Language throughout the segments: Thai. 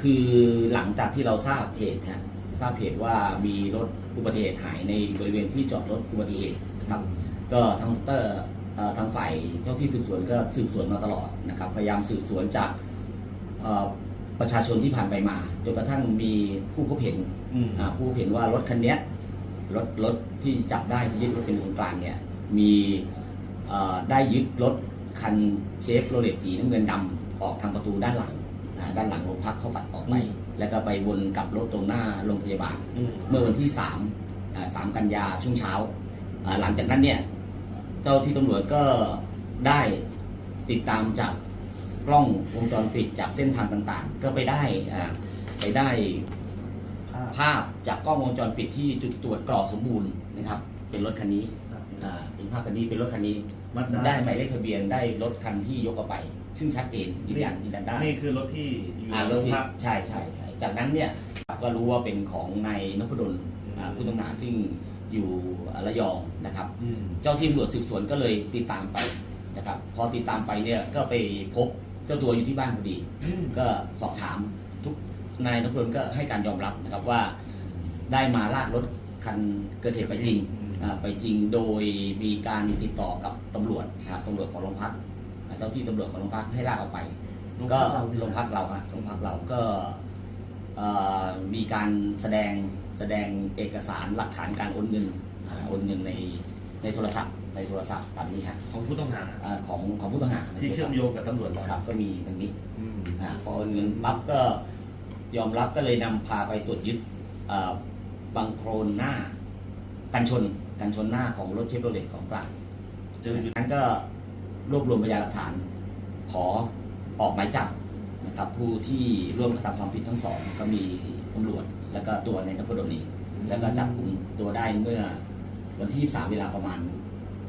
คือหลังจากที่เราทราบเหตุฮะทราบเหตุว่ามีรถอุบัติเหตุหายในบริเวณที่จอดรถอุบัติเหตุนะครับ ก็ทางเตอร์ทางฝ่ายเจ้าที่สืบสวนก็สืบสวนมาตลอดนะครับ พยายามสืบสวนจากประชาชนที่ผ่านไปมาจนกระทั่งมีผู้พบเห็นผู้พบเห็นว่ารถคันนี้รถรถที่จับได้ที่ยึดรถเป็นของกลางเนี่ยมีได้ยึดรถคันเชฟโรเลตสีน้ำเงินดำออกทางประตูด้านหลัง อ่าด้านหลังโรงพักเข้าปัดออกไปแล้วก็ไปวนกลับรถตรงหน้าโรงพยาบาล อืม เมื่อวันที่3อ่า3กันยาช่วงเช้าอ่าหลังจากนั้นเนี่ย เจ้าที่ตำรวจก็ได้ติดตามจากกล้องวงจรปิดจากเส้นทางต่างๆ ก็ไปได้อ่าไปได้ภาพภาพจากกล้องวงจรปิดที่จุดตรวจกรอกสมบูรณ์นะครับ เป็นรถคันนี้อ่า เป็นภาพคันนี้เป็นรถคันนี้มัดได้ได้หมายเลขทะเบียนได้รถคันที่ยกออกไป ซึ่งชัดเจนยืนยันยืนยันได้นี่คือรถที่อยู่อ่าในรโรถงที่พัก ใช่ใช่ใช่จากนั้นเนี่ยก็รู้ว่าเป็นของนายนพดลอ่าผู้ต้องหาซึ่งอยู่ระยองนะครับอืมเจ้าที่ตำรวจสืบสวนก็เลยติดตามไปนะครับ พอติดตามไปเนี่ยก็ไปพบเจ้าตัวอยู่ที่บ้านพอดีอืมก็สอบถามทุกนายนพดลก็ให้การยอมรับนะครับว่าได้มาลากรถคันเกิดเหตุไปจริงอ่า ไปจริงโดยมีการติดต่อกับตำรวจนะครับตำรวจของโรงพักอ่าเจ้าที่ตำรวจของโรงพักให้ลากออกไป ก็โรงพักเราฮะโรงพักเราก็เอ่อมีการแสดงแสดงเอกสารหลักฐานการโอนเงินอ่าโอนเงินในในโทรศัพท์ในโทรศัพท์ตามนี้ฮะของผู้ต้องหาอ่าของของผู้ต้องหาที่เชื่อมโยงกับตำรวจเราครับ ก็มีตรงนี้อืมอ่าพอโอนเงินปั๊บก็ยอมรับก็เลยนำพาไปตรวจยึดเอ่อบังโครนหน้ากันชน กันชนหน้าของรถเชฟโรเลตของกลางเจออยู่นั้นก็รวบรวมพยานหลักฐาน ขอออกหมายจับนะครับผู้ที่ร่วมกระทำความผิดทั้งสอง ก็มีตำรวจแล้วก็ตัวในนพดลเองแล้วก็จับกลุ่มตัวได้เมื่อวันที่ 23 เวลาประมาณ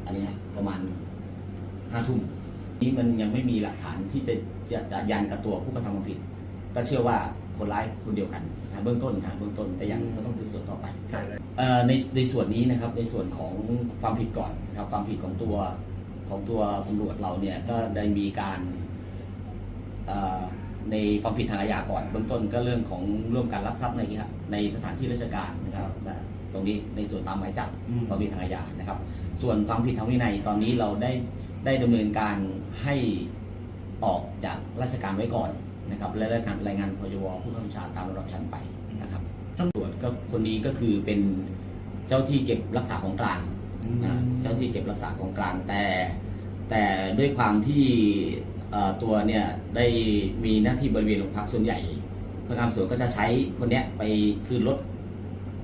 อันนี้ฮะประมาณห้าทุ่มนี้มันยังไม่มีหลักฐานที่จะจะจะยันกับตัวผู้กระทำความผิด ก็เชื่อว่า คนร้ายคนเดียวกันนะเบื้องต้นนะเบื้องต้นแต่ยังก็ต้องสืบสวนต่อไปใช่เลยเอ่อในในส่วนนี้นะครับในส่วนของความผิดก่อนนะครับความผิดของตัวของตัวตำรวจเราเนี่ยก็ได้มีการเอ่อในความผิดทางอาญาก่อนเบื้องต้นก็เรื่องของร่วมการลักทรัพย์ในนี้ครับในสถานที่ราชการนะครับนะตรงนี้ในส่วนตามหมายจับอืมความผิดทางอาญานะครับ ส่วนความผิดทางวินัยตอนนี้เราได้ได้ดำเนินการให้ออกจากราชการไว้ก่อน นะครับและรายงานรายงานพยวผู้ข้าราชการตามระดับชั้นไปนะครับตำรวจก็คนนี้ก็คือเป็นเจ้าที่เก็บรักษาของกลางอืมนะเจ้าที่เก็บรักษาของกลางแต่ แต่ด้วยความที่เอ่อตัวเนี่ยได้มีหน้าที่บริเวณโรงพักส่วนใหญ่พนักงานสอบสวนก็จะใช้คนเนี้ยไปคืนรถ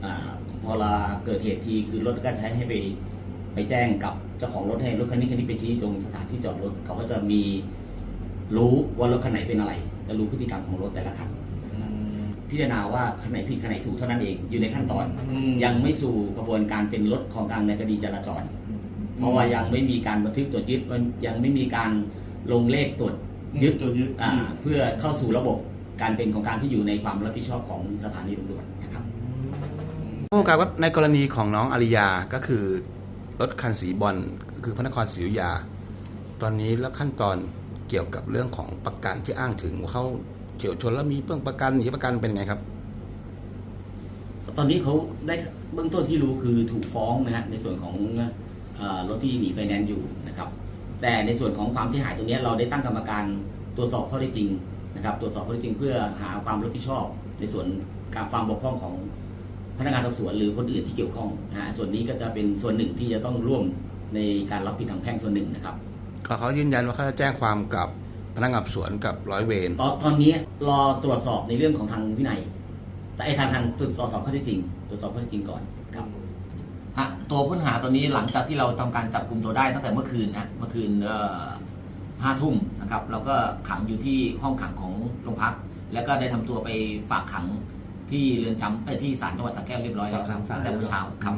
อาพอเวลาเกิดเหตุทีคือรถก็ใช้ให้ไปไปแจ้งกับเจ้าของรถให้รถคันนี้คันนี้ไปชี้ตรงสถานที่จอดรถเขาก็จะมี รู้ว่ารถคันไหนเป็นอะไรจะรู้พฤติกรรมของรถแต่ละคันอืมพิจารณาว่าคันไหนผิดคันไหนถูกเท่านั้นเองอยู่ในขั้นตอนอืมยังไม่สู่กระบวนการเป็นรถของกลางในคดีจราจร เพราะว่ายังไม่มีการบันทึกตรวจยึดมันยังไม่มีการลงเลขตรวจยึดตัวยึดอ่าเพื่อเข้าสู่ระบบการเป็นของกลารที่อยู่ในความรับผิดชอบของสถานีตำรวจนะครับผู้กำกับว่าในกรณีของน้องอาริยาก็คือรถคันสีบอลก็คือพระนครศรีอยุธยา ตอนนี้แล้วขั้นตอน เกี่ยวกับเรื่องของประกันที่อ้างถึงว่าเขาเฉียวชนแล้วมีเรื่องประกันหนีประกันเป็นไงครับ ตอนนี้เขาได้เบื้องต้นที่รู้คือถูกฟ้องนะฮะในส่วนของรถที่หนีไฟแนนซ์อยู่นะครับ แต่ในส่วนของความเสียหายตรงนี้เราได้ตั้งกรรมการตรวจสอบข้อได้จริงนะครับตรวจสอบข้อได้จริงเพื่อหาความรับผิดชอบ ในส่วนการความบกพร่องของพนักงานสอบสวนหรือคนอื่นที่เกี่ยวข้องนะฮะส่วนนี้ก็จะเป็นส่วนหนึ่งที่จะต้องร่วมในการรับผิดทางแพ่งส่วนหนึ่งนะครับ ก็เขายืนยันว่าเขาจะแจ้งความกับพนักงานสอบสวนกับร้อยเวรตอนตอนนี้รอตรวจสอบในเรื่องของทางวินัย แต่ไอ้ทางทางตรวจสอบข้อเท็จจริง ตรวจสอบข้อเท็จจริงก่อนครับฮะตัวผู้ต้องหาตัวนี้หลังจากที่เราทำการจับกลุ่มตัวได้ตั้งแต่เมื่อคืนนะเมื่อคืนเอ่อห้าทุ่มนะครับเราก็ขังอยู่ที่ห้องขังของโรงพัก แล้วก็ได้ทำตัวไปฝากขังที่เรือนจำเอ้ยที่ศาลจังหวัดสระแก้วเรียบร้อยแล้วตั้งแต่เมื่อเช้าครับ